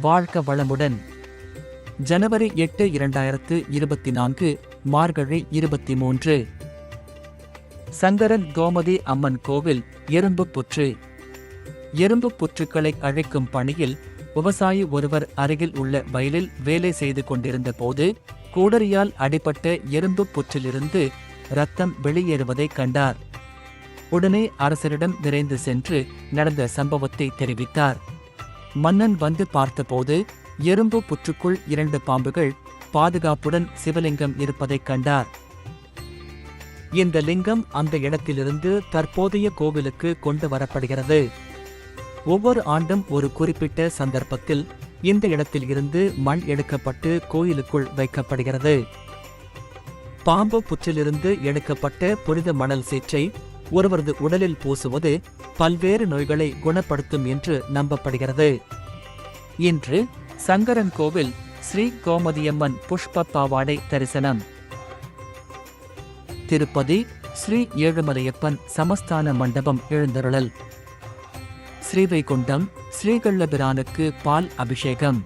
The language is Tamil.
வாழ்க வளமுடன். ஜனவரி எட்டு இரண்டாயிரத்து இருபத்தி நான்கு மார்கழி இருபத்தி மூன்று சங்கரன் கோமதி அம்மன் கோவில் எறும்பு புற்று. எறும்பு புற்றுக்களை அழைக்கும் பணியில் விவசாயி ஒருவர் அருகில் உள்ள வயலில் வேலை செய்து கொண்டிருந்த போது கூடரியால் அடிபட்ட எறும்பு புற்றிலிருந்து ரத்தம் வெளியேறுவதை கண்டார். உடனே அரசரிடம் விரைந்து சென்று நடந்த சம்பவத்தை தெரிவித்தார். மன்னன் வந்து பார்த்தபோது எறும்பு புற்றுக்குள் இரண்டு பாம்புகள் பாதுகாப்புடன் சிவலிங்கம் இருப்பதைக் கண்டார். இந்த லிங்கம் அந்த இடத்திலிருந்து தற்போதைய கோவிலுக்கு கொண்டு வரப்படுகிறது. ஒவ்வொரு ஆண்டும் ஒரு குறிப்பிட்ட சந்தர்ப்பத்தில் இந்த இடத்தில் இருந்து மண் எடுக்கப்பட்டு கோயிலுக்குள் வைக்கப்படுகிறது. பாம்பு புற்றிலிருந்து எடுக்கப்பட்ட புனித மணல் சீற்றை ஒருவரது உடலில் பூசுவது பல்வேறு நோய்களை குணப்படுத்தும் என்று நம்பப்படுகிறது. இன்று சங்கரன் கோவில் ஸ்ரீ கோமதியம்மன் புஷ்ப பாவாடை தரிசனம். திருப்பதி ஸ்ரீ ஏழுமலையப்பன் சமஸ்தான மண்டபம் எழுந்தருளல். ஸ்ரீவைகுண்டம் ஸ்ரீகள்ளபிரானுக்கு பால் அபிஷேகம்.